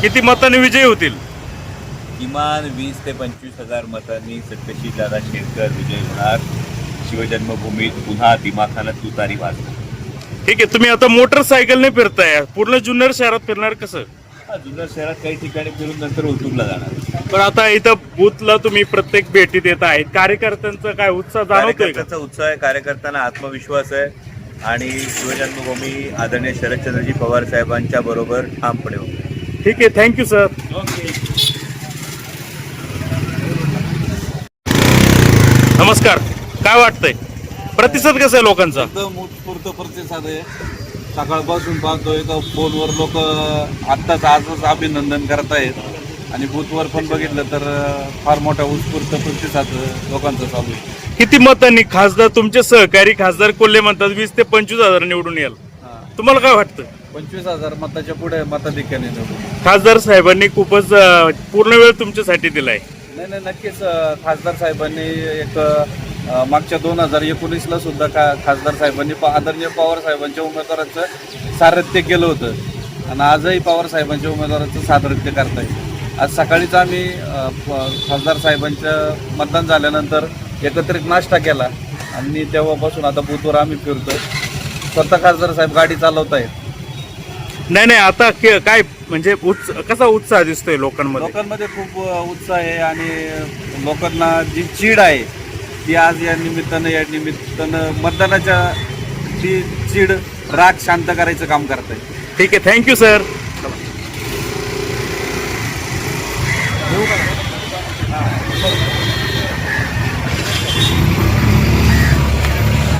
किती मताने विजयी होतील? किमान वीस ते पंचवीस हजार मतांनी सत्यशील दादा शेरकर विजय होणार. शिवजन्मभूमीत पुन्हा दिमाखानं तुतारी वाजणार. ठीक आहे तुम्ही आता मोटरसायकलने फिरताय. पूर्ण जुन्नर शहरात फिरणार कसं? हा, जुन्नर शहरात काही ठिकाणी फिरून नंतर ओतूरला जाणार. पण आता इथं बूथला तुम्ही प्रत्येक भेटीत येत आहेत. कार्यकर्त्यांचा काय उत्साह जाणवतोय का? कार्यकर्त्यांचा उत्साह आहे कार्यकर्त्यांना आत्मविश्वास आहे. आणि शिवजन्मभूमी आदरणीय शरदचंद्रजी पवार साहेबांच्या बरोबर ठामपणे उभी. ठीक आहे थँक्यू सर नमस्कार. काय वाटतंय? प्रतिसाद कसा आहे लोकांचा? एकदम उत्स्फूर्त प्रतिसाद आहे. सकाळपासून पाहतोय का फोनवर लोक आत्ताच आजच अभिनंदन करत आहेत आणि बूथवर पण बघितलं तर फार मोठा उत्स्फूर्त प्रतिसाद लोकांचा चालू आहे. किती मतांनी खासदार तुमचे सहकारी खासदार कोल्हे म्हणतात वीस ते पंचवीस हजार निवडून याल. तुम्हाला काय वाटतं पंचवीस हजार मताच्या पुढे मताधिक्याने निवडून खासदार साहेबांनी खूपच अं, पूर्ण वेळ तुमच्यासाठी दिलाय. नाही नाही नक्कीच अं, खासदार साहेबांनी एक अं, मागच्या दोन हजार एकोणीसला सुद्धा खा खासदार साहेबांनी प- आदरणीय पवार साहेबांच्या उमेदवाराचं सारथ्य केलं होतं. आणि आजही पवार साहेबांच्या उमेदवाराचं सातत्य करताय आज सकाळीच आम्ही अं, प- खासदार साहेबांचं मतदान झाल्यानंतर एकत्रित नाश्ता केला. आणि तेव्हापासून आता बूथवर आम्ही फिरतोय. स्वतः खासदार साहेब गाडी चालवत आहेत नाही नाही आता के- काय म्हणजे उत्स- कसा उत्साह दिसतोय लोकांमध्ये? लोकांमध्ये खूप अ, उत्साह आहे आणि लोकांना जी चीड आहे ती आज या निमित्तानं या निमित्तानं मतदानाच्या ती चीड राग शांत करायचं काम करत आहे ठीक आहे थँक्यू सर.